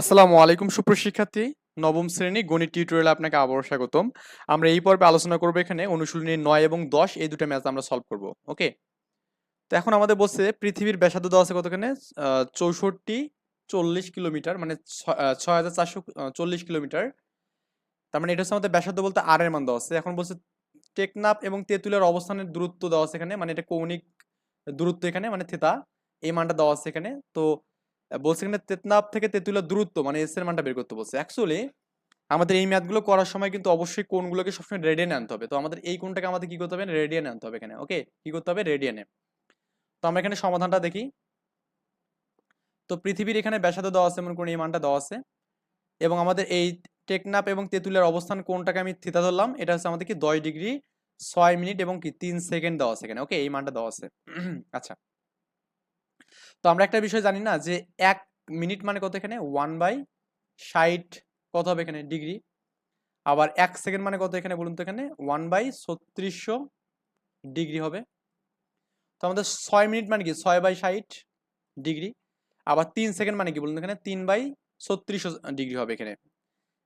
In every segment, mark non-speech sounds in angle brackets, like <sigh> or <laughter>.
আসসালামু আলাইকুম সুপ্রশিক্ষার্থী নবম শ্রেণি গণিত টিউটোরিয়ালে আপনাকে আবারও স্বাগতম। আমরা এই পর্বে আলোচনা করব এখানে অনুশীলনী নয় এবং দশ, এই দুটো ম্যাচ আমরা সলভ করব ওকে তো এখন আমাদের বলছে পৃথিবীর ব্যাসার্ধ দেওয়া আছে কতখানে? চৌষট্টি চল্লিশ কিলোমিটার মানে ছয় হাজার চারশো চল্লিশ কিলোমিটার। তার মানে এটা হচ্ছে আমাদের ব্যাসার্ধ বলতে আর এর মান দেওয়া আছে। এখন বলছে টেকনাপ এবং তেঁতুলের অবস্থানের দূরত্ব দেওয়া আছে এখানে মানে এটা কৌণিক দূরত্ব এখানে মানে থেতা এই মানটা দেওয়া আছে এখানে। তো বলছে এখানে তেতনাপ থেকে তেঁতুলের দূরত্ব মানে এস এর মানটা বের করতে বলছে। অ্যাকচুয়ালি আমাদের এই ম্যাথগুলো করার সময় কিন্তু অবশ্যই কোণগুলোকে সবসময় রেডিয়ানে আনতে হবে। তো আমাদের এই কোণটাকে আমাদের কি করতে হবে? রেডিয়ানে আনতে হবে এখানে ওকে কি করতে হবে? রেডিয়ানে তো আমরা এখানে সমাধানটা দেখি। তো পৃথিবীর এখানে ব্যাসার্ধ দেওয়া আছে, মনে করুন এই মানটা দেওয়া আছে। এবং আমাদের এই টেকনাপ এবং তেঁতুলের অবস্থান কোনটাকে আমি থিতা ধরলাম। এটা হচ্ছে আমাদের কি, দশ ডিগ্রি, ছয় মিনিট এবং কি, তিন সেকেন্ড দেওয়া আছে এখানে ওকে এই মানটা দেওয়া আছে। <clears throat> আচ্ছা। তো আমরা একটা বিষয় জানি না যে এক মিনিট মানে কত এখানে? ওয়ান বাই ষাট কত হবে এখানে? ডিগ্রি আবার এক সেকেন্ড মানে কত এখানে বলুন তো এখানে? ওয়ান বাই ছত্রিশশো ডিগ্রি হবে। তো আমাদের ছয় মিনিট মানে কি? ছয় বাই ষাট ডিগ্রি আবার তিন সেকেন্ড মানে কি বলুন এখানে? তিন বাই ছত্রিশশো ডিগ্রি হবে এখানে।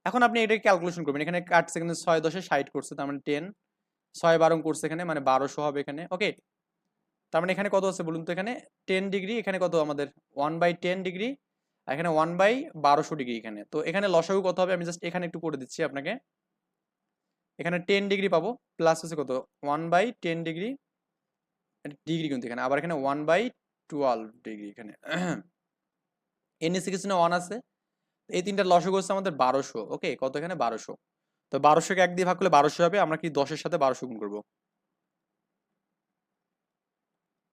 এখন আপনি এটাকে ক্যালকুলেশন করবেন। এখানে আট সেকেন্ডে ছয় দশে ষাট করছে, তার মানে টেন ছয় বারো করছে এখানে মানে বারোশো হবে এখানে। ওকে তার মানে এখানে কত আছে বলুন তো এখানে? টেন ডিগ্রি এখানে কত আমাদের? ওয়ান বাই টেন ডিগ্রি এখানে ওয়ান বাই বারোশো ডিগ্রি এখানে। তো এখানে লসাগু কত হবে? আমি জাস্ট এখানে একটু করে দিচ্ছি আপনাকে। এখানে টেন ডিগ্রি পাবো প্লাস হচ্ছে কত? One by ten degree degree কিন্তু এখানে। আবার এখানে ওয়ান বাই টুয়েলভ ডিগ্রি এখানে। এন এসি কিছু ওয়ান আছে। এই তিনটা লসাগু হচ্ছে আমাদের বারোশো ওকে কত এখানে? বারোশো। তো বারোশোকে এক দিয়ে ভাগ করলে বারোশো হবে, আমরা কি দশের সাথে বারোশো গুণ করব?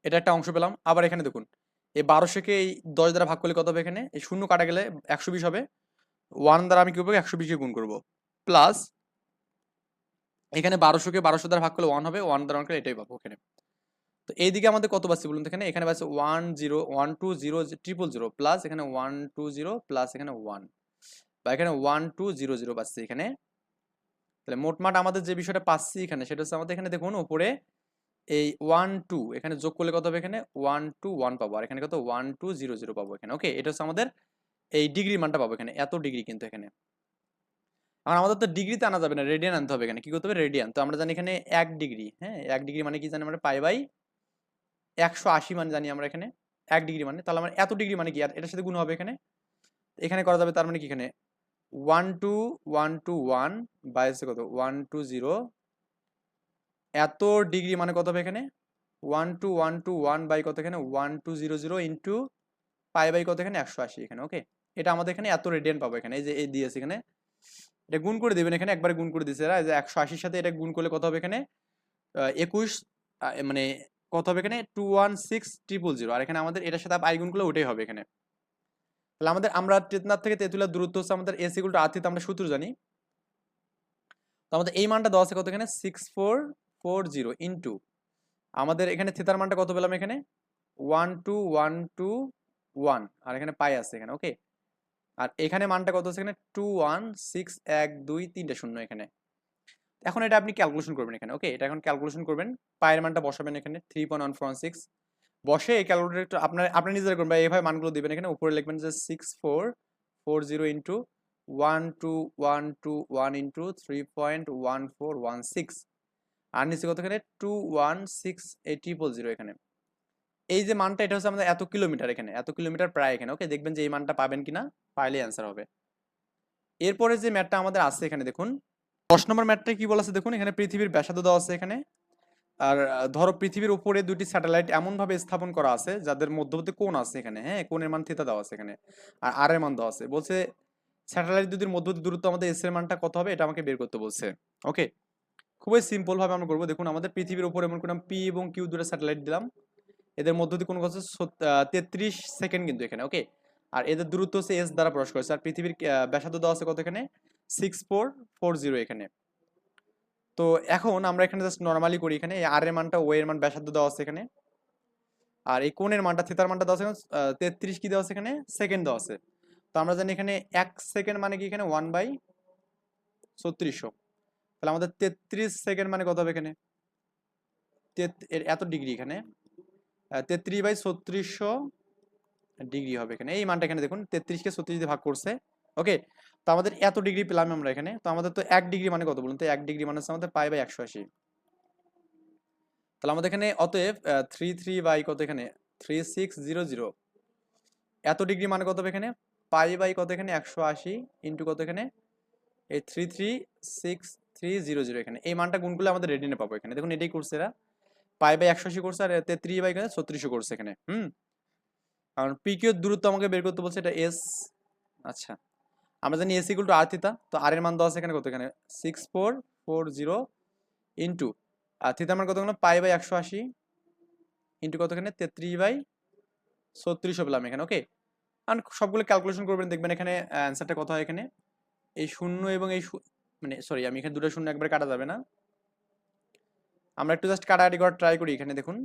এটা একটা অংশ পেলাম। আবার এখানে দেখুন, এই বারোশোকে এই দশ দ্বারা ভাগ করলে কত হবে এখানে? এই শূন্য কাটা গেলে একশো বিশ হবে। ওয়ান দ্বারা আমি কি করব? একশো বিশে গুণ করব। প্লাস এখানে বারোশোকে বারোশো দ্বারা ভাগ করলে ওয়ান হবে। ওয়ান দ্বারা করলে এটাই পাবো এখানে। তো এইদিকে আমাদের কত পাচ্ছি বলুন এখানে? এখানে পাচ্ছি one zero, one two zero triple zero, plus এখানে ওয়ান টু জিরো, প্লাস এখানে ওয়ান। বা এখানে ওয়ান টু জিরো জিরো পাচ্ছি এখানে। তাহলে মোটমাট আমাদের যে বিষয়টা পাচ্ছি এখানে, সেটা হচ্ছে আমাদের এখানে দেখুন উপরে এই ওয়ান টু এখানে যোগ করলে কত হবে এখানে? ওয়ান টু ওয়ান পাবো। আর এখানে কত? ওয়ান টু জিরো জিরো পাবো এখানে। ওকে এটা হচ্ছে আমাদের এই ডিগ্রি মানটা পাবো এখানে। এত ডিগ্রি কিন্তু এখানে। এখন আমাদের তো ডিগ্রিতে আনা যাবে না রেডিয়ান আনতে হবে এখানে। কি করতে হবে? রেডিয়ান তো আমরা জানি এখানে এক ডিগ্রি হ্যাঁ? এক ডিগ্রি মানে কি জানি আমরা? পাই বাই একশো আশি মানে জানি আমরা এখানে। এক ডিগ্রি মানে। তাহলে আমার এত ডিগ্রি মানে কি? আর এটার সাথে গুণ হবে এখানে। এখানে করা যাবে তার মানে কি এখানে? One two one two one by হচ্ছে কত? ওয়ান টু জিরো এত ডিগ্রি মানে কত হবে এখানে? One two one two one by কত এখানে? One two zero zero into pi by কত এখানে? একশো আশি এখানে ওকে এটা আমাদের এখানে এত রেডিয়ান পাবো এখানে, এই যে, এই দিয়েছে এখানে। এটা গুণ করে দেবেন এখানে, একবারে গুণ করে দিয়েছে এরা যে, একশো আশির সাথে এটা গুণ করলে কত হবে এখানে? একুশ মানে কত হবে এখানে? Two one six triple zero আর এখানে আমাদের এটার সাথে আই গুণ করলে ওটাই হবে এখানে। তাহলে আমাদের আমরা চেতনাথ থেকে তেঁতুলার দূরত্ব হচ্ছে আমাদের এস ইকুল টু আমরা সূত্র জানি। তো আমাদের এই মানটা দেওয়া আছে কত এখানে? Six four four zero into আমাদের এখানে থিতার মানটা কত পেলাম এখানে? One two one two one আর এখানে পাই আছে এখানে ওকে আর এখানে মানটা কত আছে এখানে? টু ওয়ান সিক্স এক, দুই, তিনটে শূন্য এখানে। এখন এটা আপনি ক্যালকুলেশন করবেন এখানে ওকে এটা এখন ক্যালকুলেশন করবেন পায়ের মানটা বসাবেন এখানে three point one four six বসে এই ক্যালকুলেটর আপনার, আপনি নিজেরা করবেন বা এইভাবে মানগুলো দেবেন এখানে, উপরে লিখবেন যে six four four zero into one two one two one into three point one four one six আর নিচে কত এখানে টু ওয়ান সিক্স এই ট্রিপল জিরো এখানে। এই যে মানটা, এটা হচ্ছে আমাদের এত কিলোমিটার এখানে, এত কিলোমিটার প্রায় এখানে ওকে দেখবেন যে এই মানটা পাবেন কিনা পাইলে অ্যান্সার হবে। এরপরে যে ম্যাটটা আমাদের আছে এখানে, দেখুন। দশ নম্বর ম্যাটটা কি বলা আছে, দেখুন, এখানে পৃথিবীর ব্যাসার্ধ দেওয়া আছে এখানে। আর ধরো পৃথিবীর উপরে দুটি স্যাটেলাইট এমনভাবে স্থাপন করা আছে, যাদের মধ্যবর্তী কোণ আছে এখানে হ্যাঁ? কোণের মান থিতা দেওয়া আছে এখানে, আর আর এর মান দেওয়া আছে। বলছে, স্যাটেলাইট দুটির মধ্যবর্তী দূরত্ব আমাদের এস এর মানটা কত হবে? এটা আমাকে বের করতে বলছে ওকে খুবই সিম্পল ভাবে আমরা করব। দেখুন, আমাদের পৃথিবীর উপর এমন করলাম পি এবং কিউ দুটো স্যাটেলাইট দিলাম। এদের মধ্য দিয়ে কোন কথা তেত্রিশ সেকেন্ড কিন্তু এখানে ওকে আর এদের দূরত্ব হচ্ছে এস দ্বারা প্রকাশ করেছে। আর পৃথিবীর ব্যাসার্ধ দেওয়া আছে কত এখানে? সিক্স ফোর ফোর জিরো এখানে। তো এখন আমরা এখানে জাস্ট নর্মালি করি এখানে। আর এর মানটা ও এর মান ব্যাসার্ধ দেওয়া আছে এখানে। আর এই কোণের মানটা থিতার মানটা দেওয়া আছে তেত্রিশ কি দেওয়া আছে এখানে? সেকেন্ড দেওয়া আছে। তো আমরা জানি এখানে এক সেকেন্ড মানে কি এখানে? ওয়ান বাই ছত্রিশশো। তাহলে আমাদের তেত্রিশ সেকেন্ড মানে কত হবে এখানে? এত ডিগ্রি এখানে। তেত্রিশ বাই ছত্রিশশো ডিগ্রি হবে এখানে। এই মানটা এখানে দেখুন তেত্রিশকে ছত্রিশ দিয়ে ভাগ করছে। ওকে তো আমাদের এত ডিগ্রি পেলাম আমরা এখানে। তো আমাদের তো এক ডিগ্রি মানে কত বলুন তো? এক ডিগ্রি মানে হচ্ছে আমাদের পাই বাই একশো আশি। তাহলে আমাদের এখানে অতএব থ্রি থ্রি বাই কত এখানে? থ্রি সিক্স জিরো জিরো এত ডিগ্রি মানে কত হবে এখানে? পাই বাই কত এখানে? একশো আশি ইন্টু কত এখানে? এই three three six three zero zero এখানে। এই মানটা গুণ করলে আমাদের রেডিনে পাবো এখানে। দেখুন, এটাই করছে এরা। পাই বাই একশো আশি করছে আর তেত্রিশ বাই ছত্রিশও করছে এখানে। হুম? কারণ পিকিউর দূরত্ব আমাকে বের করতে বলছে এটা এস আচ্ছা। আমরা জানি S equal to r theta তো আর এর মান আছে এখানে কত এখানে? Six four four zero into r theta মান কত পাই বাই একশো আশি ইন্টু কত এখানে? তেত্রিশ বাই ছত্রিশও পেলাম এখানে ওকে কারণ সবগুলো ক্যালকুলেশন করবেন, দেখবেন এখানে অ্যান্সারটা কত হয় এখানে? এই শূন্য এবং এই মানে সরি আমি এখানে দুটো শূন্য একবার কাটা যাবে না। আমরা একটু জাস্ট কাটাকাটি করার ট্রাই করি এখানে, দেখুন।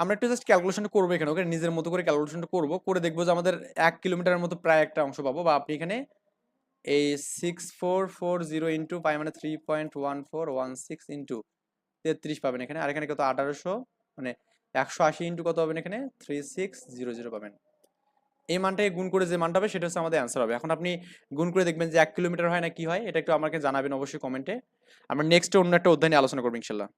আমরা একটু জাস্ট ক্যালকুলেশনটা করব এখানে ওকে নিজের মতো করে ক্যালকুলেশনটা করব। করে দেখব যে আমাদের এক কিলোমিটারের মতো প্রায় একটা অংশ পাবো। বা আপনি এখানে এই six four four zero into pi মানে three point one four one six into তেত্রিশ পাবেন এখানে। আর এখানে কত? আঠারোশো মানে একশো আশি ইন্টু কত পাবেন এখানে? থ্রি সিক্স জিরো জিরো পাবেন। এই মানটাকে গুণ করে যে মানটা হবে, সেটা হচ্ছে আমাদের অ্যান্সার হবে। এখন আপনি গুণ করে দেখবেন যে এক কিলোমিটার হয় না, কি হয়? এটা একটু আমাকে জানাবেন অবশ্যই কমেন্টে আমরা নেক্সট অন্য একটা অধ্যায় নিয়ে আলোচনা করব ইনশাল্লাহ।